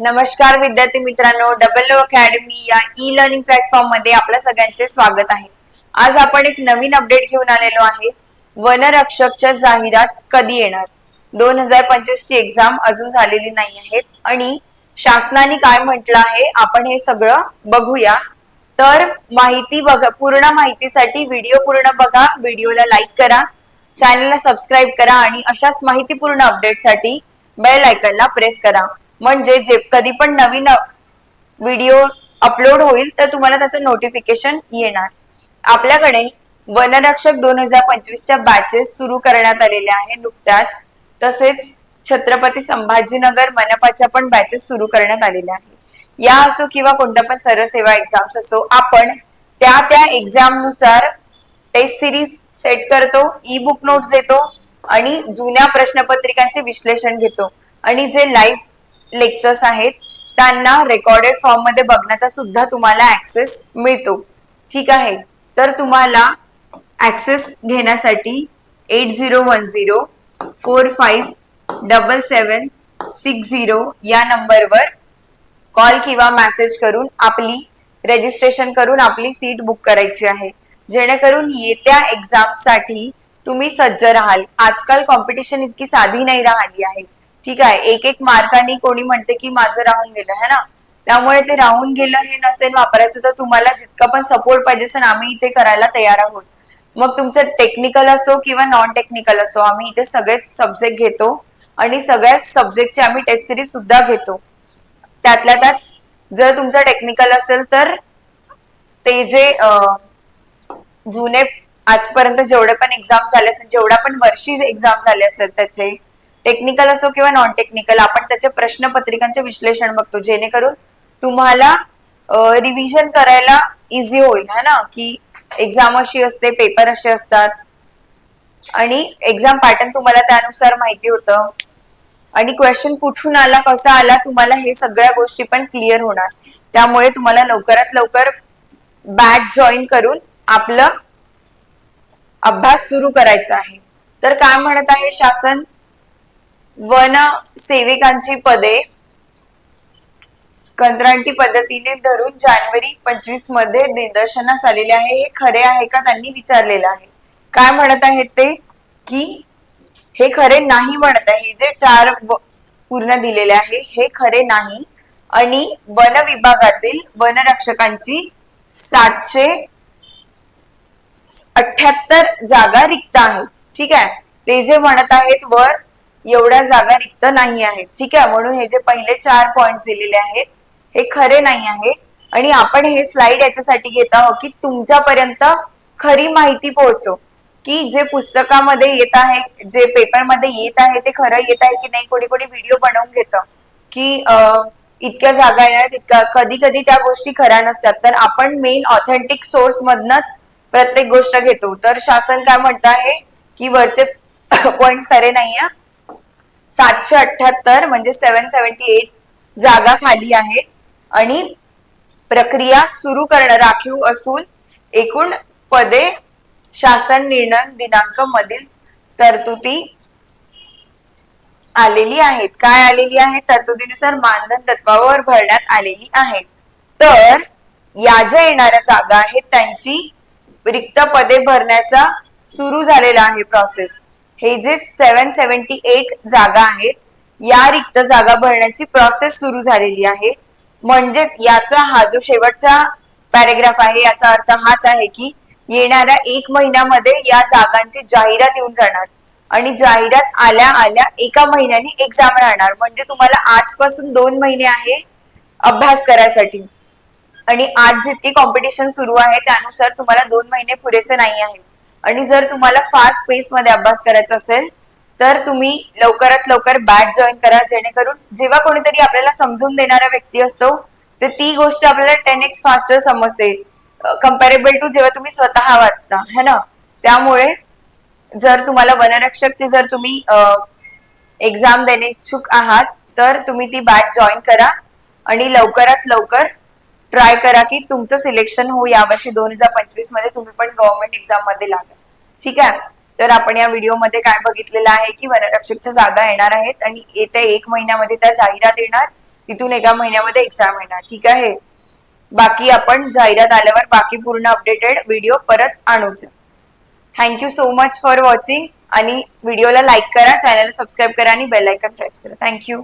नमस्कार विद्यार्थी मित्रांनो डबल ओ अकॅडमी या ई लर्निंग प्लॅटफॉर्ममध्ये आपल्या सगळ्यांचे स्वागत आहे. आज आपण एक नवीन अपडेट घेऊन आलेलो आहे. वनरक्षकच्या जाहिरात कधी येणार? दोन हजार पंचवीस ची एक्झाम अजून झालेली नाही आहेत आणि शासनाने काय म्हटलं आहे आपण हे सगळं बघूया. तर माहिती बघा पूर्ण माहितीसाठी व्हिडिओ पूर्ण बघा व्हिडिओला लाईक करा चॅनलला सबस्क्राईब करा आणि अशाच माहितीपूर्ण अपडेटसाठी बेल आयकनला प्रेस करा. म्हणजे जे कधी पण नवीन व्हिडिओ अपलोड होईल तर तुम्हाला त्याचं नोटिफिकेशन येणार. आपल्याकडे वनरक्षक दोन हजार पंचवीसच्या बॅचेस सुरू करण्यात आलेल्या आहे नुकत्याच. तसेच छत्रपती संभाजीनगर मनपाच्या पण बॅचेस सुरू करण्यात आलेल्या आहेत. या असो किंवा कोणत्या पण सरसेवा एक्झाम्स असो आपण त्या त्या एक्झामनुसार टेस्ट सिरीज सेट करतो ई बुक नोट्स देतो आणि जुन्या प्रश्नपत्रिकांचे विश्लेषण घेतो. आणि जे लाईव्ह लेक्चर्स आहेत त्यांना रेकॉर्डेड फॉर्ममध्ये बघण्याचा सुद्धा तुम्हाला ऍक्सेस मिळतो. ठीक आहे? तर तुम्हाला ऍक्सेस घेण्यासाठी eight zero one zero four five double seven six zero या नंबरवर कॉल किंवा मेसेज करून आपली रजिस्ट्रेशन करून आपली सीट बुक करायची आहे. जेणेकरून येत्या एक्झामसाठी तुम्ही सज्ज राहाल. आजकाल कॉम्पिटिशन इतकी साधी नाही राहिली आहे. ठीक आहे एक एक मार्काने कोणी म्हणते की माझं राहून गेलं है ना? त्यामुळे ते राहून गेलं हे नसेल वापरायचं तर तुम्हाला जितका पण सपोर्ट पाहिजे असेल आम्ही इथे करायला तयार आहोत. मग तुमचं टेक्निकल असो किंवा नॉन टेक्निकल असो आम्ही इथे सगळेच सब्जेक्ट घेतो आणि सगळ्याच सब्जेक्टची आम्ही टेस्ट सिरीज सुद्धा घेतो. त्यातल्या त्यात जर तुमचं टेक्निकल असेल तर ते जे जुने आजपर्यंत जेवढे पण एक्झाम झाले असेल जेवढ्या पण वर्षी एक्झाम झाले असेल त्याचे टेक्निकल असो किंवा नॉन टेक्निकल आपण त्याच्या प्रश्नपत्रिकांचे विश्लेषण बघतो. जेणेकरून तुम्हाला रिव्हिजन करायला इझी होईल है ना? की एक्झाम अशी असते पेपर असे असतात. आणि एक्झाम पॅटर्न तुम्हाला त्यानुसार माहिती होतं. आणि क्वेश्चन कुठून आला कसा आला तुम्हाला हे सगळ्या गोष्टी पण क्लिअर होणार. त्यामुळे तुम्हाला लवकरात लवकर बॅच जॉईन करून आपलं अभ्यास सुरू करायचा आहे. तर काय म्हणत आहे शासन? वन सेविकांची पदे कंत्राटी पद्धतीने धरून जानेवारी पंचवीसमध्ये निदर्शनास आलेले आहे. हे खरे आहे का त्यांनी विचारलेलं आहे. काय म्हणत आहेत ते? की हे खरे नाही म्हणत आहे. जे चार पूर्ण दिलेले आहे हे खरे नाही. आणि वन विभागातील वनरक्षकांची सातशे अठ्याहत्तर जागा रिक्त आहे. ठीक आहे? ते जे म्हणत आहेत वर एवढ्या जागा रिक्त नाही आहेत. ठीक आहे? म्हणून हे जे पहिले चार पॉइंट दिलेले आहेत हे खरे नाही आहे आणि आपण हे स्लाइड याच्यासाठी घेत आहोत की तुमच्यापर्यंत खरी माहिती पोहोचो. की जे पुस्तकामध्ये येत आहे जे पेपरमध्ये येत आहे ते खरं येत आहे की नाही कोणी कोणी व्हिडिओ बनवून घेतं. की इतक्या जागा येणार इतक्या कधी कधी त्या गोष्टी खऱ्या नसतात. तर आपण मेन ऑथेंटिक सोर्स मधनच प्रत्येक गोष्ट घेतो. तर शासन काय म्हणत आहे की वरचे पॉइंट खरे नाहीये. सातशे अठ्याहत्तर म्हणजे सेव्हन सेव्हन्टी एट जागा खाली आहेत आणि प्रक्रिया सुरू करणं राखीव असून एकूण पदे शासन निर्णय दिनांक मधील तरतुदी आलेली आहेत. काय आलेली आहे? तरतुदीनुसार मानधन तत्वावर भरण्यात आलेली आहे. तर या ज्या येणाऱ्या जागा आहेत त्यांची रिक्त पदे भरण्याचा सुरू झालेला आहे प्रोसेस हे जे सेवन सेव्हन्टी एट जागा आहेत या रिक्त जागा भरण्याची प्रोसेस सुरू झालेली आहे. म्हणजेच याचा हा जो शेवटचा पॅरेग्राफ आहे याचा अर्थ हाच आहे की येणाऱ्या एक महिन्यामध्ये या जागांची जाहिरात येऊन जाणार. आणि जाहिरात आल्या आल्या एका महिन्याने एक्झाम राहणार. म्हणजे तुम्हाला आजपासून दोन महिने आहे अभ्यास करायसाठी. आणि आज जितकी कॉम्पिटिशन सुरू आहे त्यानुसार तुम्हाला दोन महिने पुरेसे नाही आहे. आणि जर तुम्हाला फास्ट पेस मध्ये अभ्यास करायचा असेल तर तुम्ही लवकरात लवकर बॅच जॉईन करा जेणेकरून जेव्हा कोणीतरी आपल्याला समजून देणारा व्यक्ती असतो तर ती गोष्ट आपल्याला टेन एक्स फास्टर समजते. कम्पॅरेबल टू जेव्हा तुम्ही स्वतः वाचता है ना? त्यामुळे जर तुम्हाला वनरक्षकची जर तुम्ही एक्झाम देणे इच्छुक आहात तर तुम्ही ती बॅच जॉईन करा आणि लवकरात लवकर ट्राय करा की तुमचं सिलेक्शन हो. यावर्षी दोन हजार पंचवीसमध्ये तुम्ही पण गव्हर्नमेंट एक्झाममध्ये लागा ठीक आहे? तर आपण या व्हिडिओमध्ये काय बघितलेलं आहे की वनरक्षकच्या जागा येणार आहेत आणि येत्या एक महिन्यामध्ये त्या जाहिरात येणार. तिथून एका महिन्यामध्ये एक्झाम येणार. ठीक आहे? बाकी आपण जाहिरात आल्यावर बाकी पूर्ण अपडेटेड व्हिडिओ परत आणूच. Thank you so much for watching आणि व्हिडिओला लाईक करा चॅनलला सबस्क्राईब करा आणि बेल आयकन प्रेस करा. Thank you